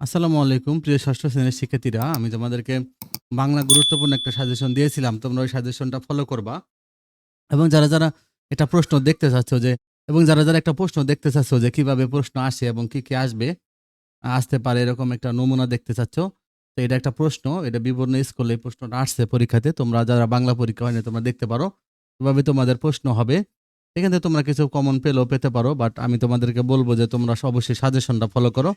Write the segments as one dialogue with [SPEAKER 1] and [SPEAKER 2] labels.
[SPEAKER 1] আসসালামু আলাইকুম, প্রিয় ষষ্ঠ শ্রেণির শিক্ষার্থীরা। আমি তোমাদেরকে বাংলা গুরুত্বপূর্ণ একটা সাজেশন দিয়েছিলাম। তোমরা ওই সাজেশনটা ফলো করবা। এবং যারা যারা এটা প্রশ্ন দেখতে চাচ্ছ যে, এবং যারা যারা একটা প্রশ্ন দেখতে চাচ্ছ যে, কীভাবে প্রশ্ন আসে এবং কি কি আসবে, আসতে পারে এরকম একটা নমুনা দেখতে চাচ্ছ, তো এটা একটা প্রশ্ন। এটা বিভিন্ন স্কুলে এই প্রশ্নটা আসছে পরীক্ষাতে। তোমরা যারা বাংলা পরীক্ষা হয়নি, তোমরা দেখতে পারো। এভাবে তোমাদের প্রশ্ন হবে। এখান থেকে তোমরা কিছু কমন পেলেও পেতে পারো বাট আমি তোমাদেরকে বলব যে, তোমরা অবশ্যই সাজেশনটা ফলো করো।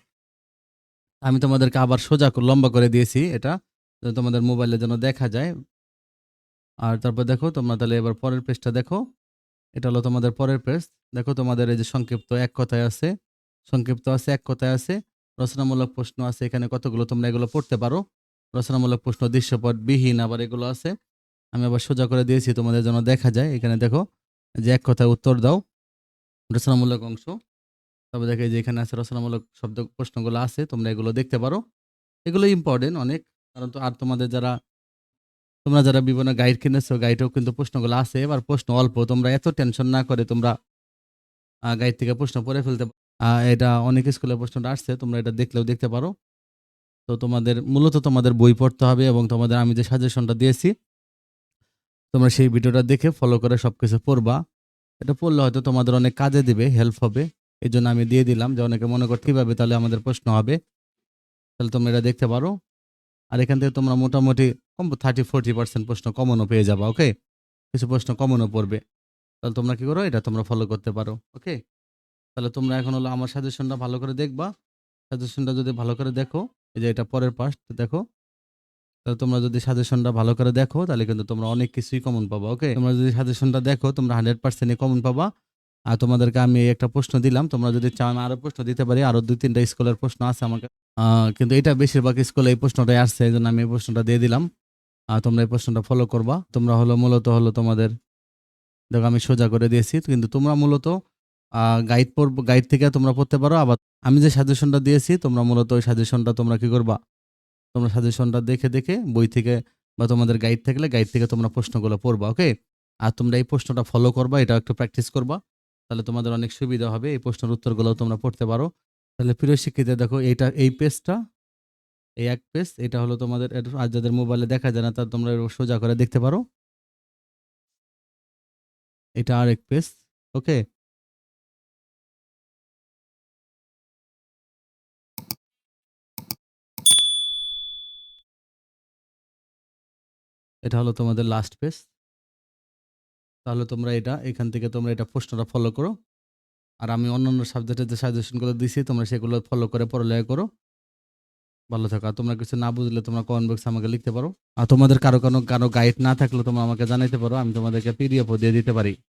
[SPEAKER 1] আমি তোমাদেরকে আবার সোজা লম্বা করে দিয়েছি এটা তোমাদের মোবাইলে যেন দেখা যায়। আর তারপর দেখো, তোমরা তাহলে এবার পরের পেজটা দেখো। এটা হলো তোমাদের পরের পেজ দেখো তোমাদের এই যে সংক্ষিপ্ত এক কথায় আছে, সংক্ষিপ্ত আছে, এক কথায় আছে। রচনামূলক প্রশ্ন আছে, এখানে কতগুলো তোমরা এগুলো পড়তে পারো। রচনামূলক প্রশ্ন দৃশ্যপট বিহীন আবার এগুলো আছে। আমি আবার সোজা করে দিয়েছি, তোমাদের জন্য দেখা যায়। এখানে দেখো, যে এক কথায় উত্তর দাও। রচনামূলক অংশ। তবে দেখে যে এখানে আছে রচনামূলক শব্দ প্রশ্নগুলো আছে, তোমরা এগুলো দেখতে পারো। এগুলো ইম্পর্টেন্ট অনেক। কারণ তো আর তোমাদের যারা, তোমরা যারা বিভিন্ন গাইড কিনেছো গাইডেও কিন্তু প্রশ্নগুলো আছে। এবার প্রশ্ন অল্প, তোমরা এত টেনশন না করে তোমরা গাইড থেকে প্রশ্ন পড়ে ফেলতে। এটা অনেক স্কুলে প্রশ্নটা আসছে, তোমরা এটা দেখলেও দেখতে পারো। তো তোমাদের, মূলত তোমাদের বই পড়তে হবে এবং তোমাদের আমি যে সাজেশনটা দিয়েছি, তোমরা সেই ভিডিওটা দেখে ফলো করে সব কিছু পড়বা। এটা পড়লে হয়তো তোমাদের অনেক কাজে দিবে হেল্প হবে। এই জন্য আমি দিয়ে দিলাম। যে অনেকে মনে কর, কীভাবে তাহলে আমাদের প্রশ্ন হবে? তাহলে তোমরা এটা দেখতে পারো। আর এখান থেকে তোমরা মোটামুটি কম থার্টি ফোরটি পার্সেন্ট প্রশ্ন কমনও পেয়ে যাবা ওকে কিছু প্রশ্ন কমনও পড়বে। তাহলে তোমরা কি করো? এটা তোমরা ফলো করতে পারো ওকে তাহলে তোমরা এখন হলো আমার সাজেশনটা ভালো করে দেখবা। সাজেশনটা যদি ভালো করে দেখো, এই যে এটা পরের পাশ দেখো? তাহলে তোমরা যদি সাজেশনটা ভালো করে দেখো, তাহলে কিন্তু তোমরা অনেক কিছুই কমন পাবা ওকে তোমরা যদি সাজেশনটা দেখো, তোমরা হান্ড্রেড পার্সেন্টই কমন পাবা। আর তোমাদেরকে আমি একটা প্রশ্ন দিলাম। তোমরা যদি চাও আমি আরও প্রশ্ন দিতে পারি, আরও দুই, তিনটা স্কুলের প্রশ্ন আছে আমাকে। কিন্তু এটা বেশিরভাগ স্কুলে এই প্রশ্নটাই আসছে, এই জন্য আমি এই প্রশ্নটা দিয়ে দিলাম। আর তোমরা এই প্রশ্নটা ফলো করবা। তোমরা হলো মূলত হলো তোমাদের, দেখো আমি সোজা করে দিয়েছি, কিন্তু তোমরা মূলত গাইড পড়ব গাইড থেকে তোমরা পড়তে পারো। আবার আমি যে সাজেশনটা দিয়েছি, তোমরা মূলত ওই সাজেশনটা তোমরা কি করবা? তোমরা সাজেশনটা দেখে দেখে, বই থেকে বা তোমাদের গাইড থাকলে গাইড থেকে তোমরা প্রশ্নগুলো পড়বা ওকে আর তোমরা এই প্রশ্নটা ফলো করবা এটা একটু প্র্যাকটিস করবা। তাহলে তোমাদের অনেক সুবিধা হবে। এই প্রশ্নের উত্তরগুলো তোমরা পড়তে পারো। তাহলে প্রিয় শিক্ষিতা, দেখো, এইটা, এই পেজটা এই এক পেজ এটা হলো তোমাদের আর যাদের মোবাইলে দেখা যায় না, তা তোমরা সোজা করে দেখতে পারো। এটা আর এক পেজ ওকে এটা হলো তোমাদের লাস্ট পেজ তাহলে তোমরা এটা, এখান থেকে তোমরা এটা প্রশ্নটা ফলো করো। আর আমি অন্যান্য সাবজেক্টের যে সাজেশনগুলো দিছি, তোমরা সেগুলো ফলো করে পড়ালেখা করো। ভালো থাকো। আর তোমরা কিছু না বুঝলে তোমরা কমেন্ট বক্সে আমাকে লিখতে পারো। আর তোমাদের কারও কারও কারও গাইড না থাকলে তোমরা আমাকে জানাইতে পারো। আমি তোমাদেরকে পিডিএফও দিয়ে দিতে পারি।